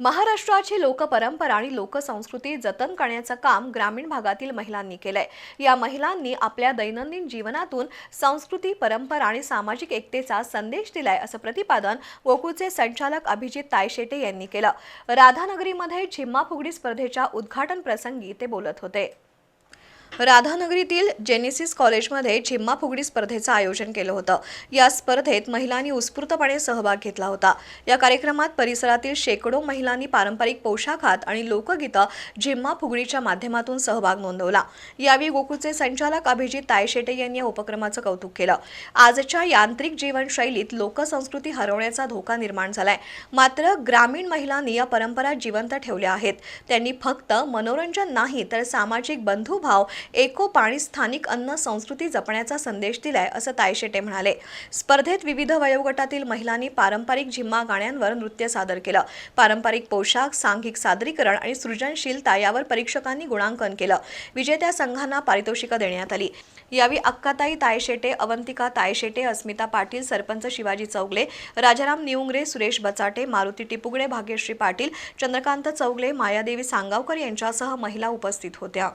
महाराष्ट्राची लोकपरंपरा आणि लोकसंस्कृती जतन करण्याचं काम ग्रामीण भागातील महिलांनी केलंय. या महिलांनी आपल्या दैनंदिन जीवनातून संस्कृती परंपरा आणि सामाजिक एकतेचा संदेश दिलाय असं प्रतिपादन गोकुळचे संचालक अभिजित तायशेटे यांनी केलं. राधानगरीमध्ये झिम्मा फुगडी स्पर्धेच्या उद्घाटन प्रसंगी ते बोलत होते. राधानगरीतील जेनेसिस कॉलेजमध्ये झिम्मा फुगडी स्पर्धेचं आयोजन केलं होतं. या स्पर्धेत महिलांनी उत्स्फूर्तपणे सहभाग घेतला होता. या कार्यक्रमात परिसरातील शेकडो महिलांनी पारंपरिक पोशाखात आणि लोकगीतं झिम्मा फुगडीच्या माध्यमातून सहभाग नोंदवला. यावेळी गोकुळचे संचालक अभिजित तायशेटे यांनी या उपक्रमाचं कौतुक केलं. आजच्या यांत्रिक जीवनशैलीत लोकसंस्कृती हरवण्याचा धोका निर्माण झालाय. मात्र ग्रामीण महिलांनी या परंपरा जिवंत ठेवल्या आहेत. त्यांनी फक्त मनोरंजन नाही तर सामाजिक बंधुभाव एकोप आणि स्थानिक अन्न संस्कृती जपण्याचा संदेश दिलाय असं तायशेटे म्हणाले. स्पर्धेत विविध वयोगटातील महिलांनी पारंपरिक झिम्मा गाण्यांवर नृत्य सादर केलं. पारंपरिक पोशाख सांघिक सादरीकरण आणि सृजनशीलता यावर परीक्षकांनी गुणांकन केलं. विजेत्या संघांना पारितोषिकं देण्यात आली. यावेळी अक्काताई तायशेटे अवंतिका तायशेटे अस्मिता पाटील सरपंच शिवाजी चौगले राजाराम निउंगरे सुरेश बचाटे मारुती टिपुगडे भाग्यश्री पाटील चंद्रकांत चौगले मायादेवी सांगावकर यांच्यासह महिला उपस्थित होत्या.